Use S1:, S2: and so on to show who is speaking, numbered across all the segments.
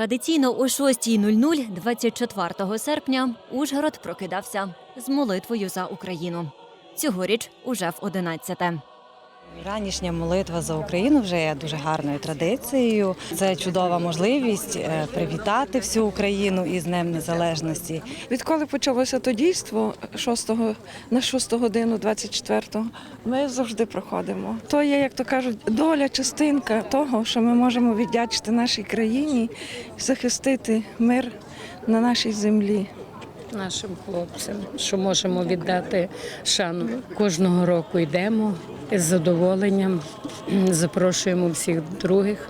S1: Традиційно о 6.00 24 серпня Ужгород прокидався з молитвою за Україну. Цьогоріч уже в 11-те.
S2: Ранішня молитва за Україну вже є дуже гарною традицією. Це чудова можливість е, привітати всю Україну із Днем Незалежності.
S3: Відколи почалося то дійство 6 на 6 годину 24-го, ми завжди проходимо. То є, як то кажуть, доля, частинка того, що ми можемо віддячити нашій країні захистити мир на нашій землі.
S4: Нашим хлопцям, що можемо віддати шану. Кожного року йдемо з задоволенням, запрошуємо всіх других.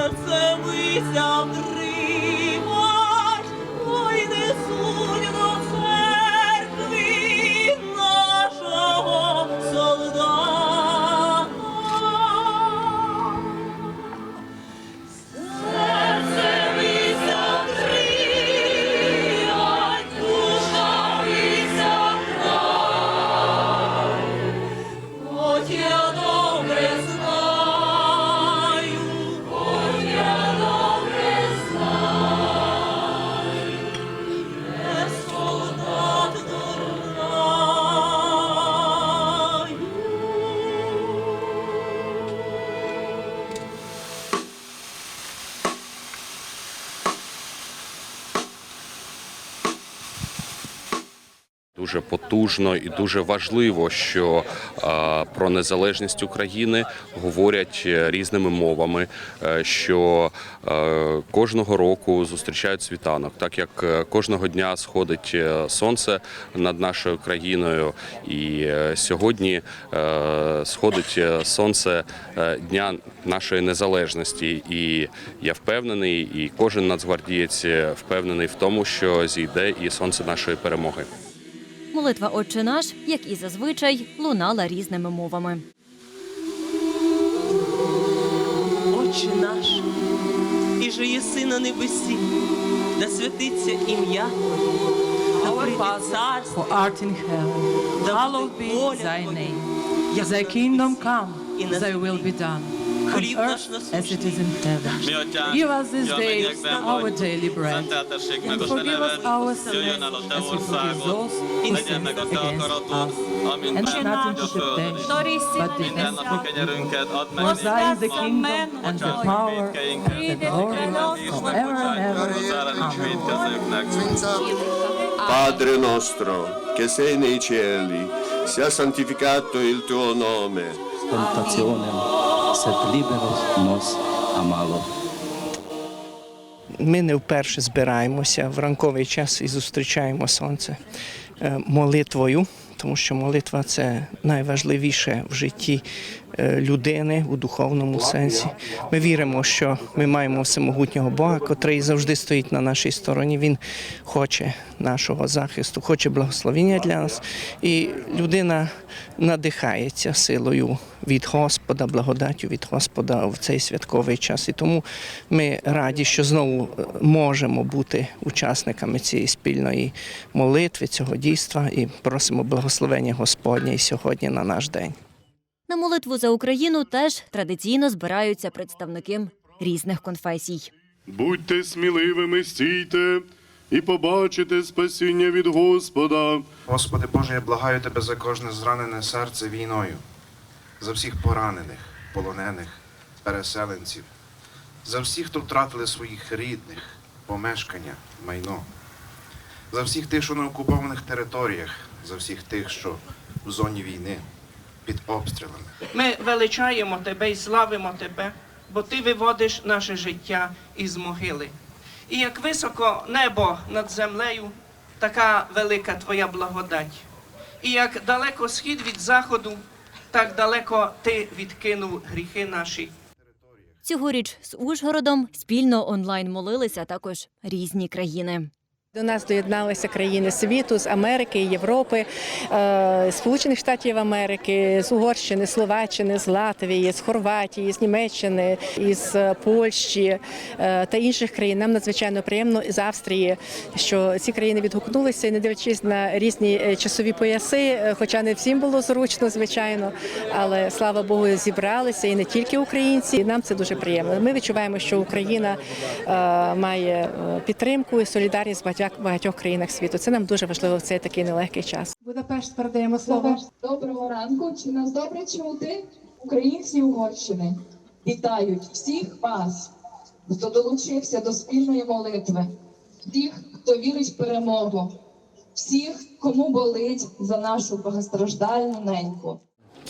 S5: Серце
S6: Дуже потужно і дуже важливо, що про незалежність України говорять е, різними мовами, е, що е, кожного року зустрічають світанок, так як кожного дня сходить сонце над нашою країною, і сьогодні сходить сонце дня нашої незалежності. І я впевнений, і кожен нацгвардієць впевнений в тому, що зійде і сонце нашої перемоги.
S1: Молитва Отче наш, як і зазвичай, лунала різними мовами.
S5: Отче наш, і же єси на небесі, да святиться ім'я, да прийде царство,
S7: who art in heaven, hallowed be thy name. Thy kingdom come,
S5: і на
S7: thy will be done, on earth as it is in heaven. Give us this day our daily bread. And forgive us our sins as we forgive those who sin against us. And
S8: lead
S7: not into temptation, but
S8: deliver us from evil.
S7: For thine the kingdom and the power and the glory forever and ever. Amen.
S9: Padre nostro, che sei nei cieli, sia santificato il tuo nome.
S10: Sed ліберос нос амало.
S11: Ми не вперше збираємося в ранковий час і зустрічаємо сонце е, молитвою, тому що молитва це найважливіше в житті людини у духовному сенсі. Ми віримо, що ми маємо всемогутнього Бога, котрий завжди стоїть на нашій стороні. Він хоче нашого захисту, хоче благословення для нас. І людина надихається силою від Господа, благодаттю від Господа в цей святковий час. І тому ми раді, що знову е, можемо бути учасниками цієї спільної молитви, цього дійства, і просимо благословення Господня і сьогодні на наш день.
S1: На молитву за Україну теж традиційно збираються представники різних конфесій.
S12: Будьте сміливими, стійте і побачите спасіння від Господа.
S13: Господи Боже, я благаю Тебе за кожне зранене серце війною, за всіх поранених, полонених, переселенців, за всіх, хто втратили своїх рідних, помешкання, майно, за всіх тих, що на окупованих територіях, за всіх тих, що в зоні війни, під обстрілами.
S7: Ми величаємо тебе і славимо тебе, бо ти виводиш наше життя із могили. І як високо небо над землею, така велика твоя благодать. І як далеко схід від заходу, так далеко ти відкинув гріхи наші.
S1: Цьогоріч з Ужгородом спільно онлайн молилися також різні країни.
S8: До нас доєдналися країни світу з Америки, Європи, е, Сполучених Штатів Америки, з Угорщини, Словаччини, з Латвії, з Хорватії, з Німеччини, із е, Польщі е, та інших країн. Нам надзвичайно приємно з Австрії, що ці країни відгукнулися, не дивлячись на різні часові пояси, хоча не всім було зручно, звичайно, але слава Богу, зібралися і не тільки українці. Нам це дуже приємно. Ми відчуваємо, що Україна має підтримку і солідарність багатьох, багатьох країнах світу. Це нам дуже важливо в цей такий нелегкий час.
S14: Будапешт передаємо слово. Доброго ранку. Чи нас добре чути? Українці Угорщини вітають всіх вас, хто долучився до спільної молитви, всіх, хто вірить в перемогу, всіх, кому болить за нашу багатостраждальну неньку.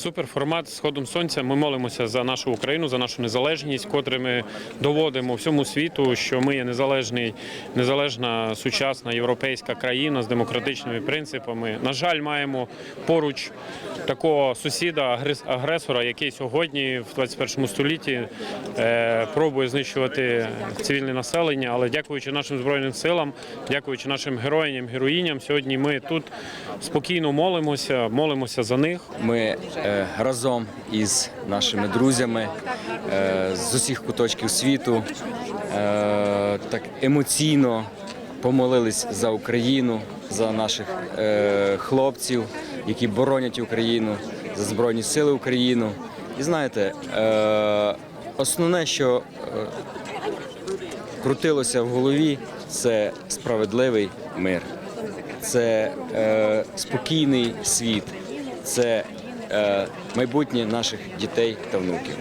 S15: Суперформат з ходом сонця. Ми молимося за нашу Україну, за нашу незалежність, котре ми доводимо всьому світу, що ми є незалежний, незалежна сучасна європейська країна з демократичними принципами. На жаль, маємо поруч такого сусіда, агрес- агресора, який сьогодні в 21 столітті е, пробує знищувати цивільне населення. Але дякуючи нашим збройним силам, дякуючи нашим героїням, героїням, сьогодні ми тут спокійно молимося, молимося за них.
S16: Ми е, разом із нашими друзями е, з усіх куточків світу е, так емоційно помолились за Україну, за наших е, хлопців, які боронять Україну, за Збройні Сили України. І знаєте, е, основне, що е, крутилося в голові, це справедливий мир, це е, спокійний світ, це е, майбутнє наших дітей та внуків.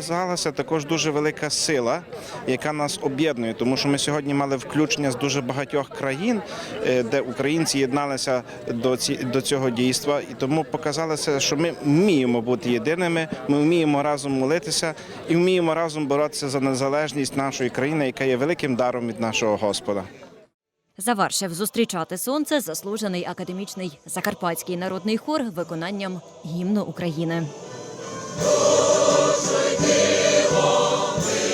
S17: Показалася також дуже велика сила, яка нас об'єднує, тому що ми сьогодні мали включення з дуже багатьох країн, е, де українці єдналися до ці до цього дійства, і тому показалося, що ми вміємо бути єдиними, ми вміємо разом молитися і вміємо разом боротися за незалежність нашої країни, яка є великим даром від нашого Господа.
S1: Завершив зустрічати сонце заслужений академічний закарпатський народний хор виконанням гімну України.
S12: Диво, ми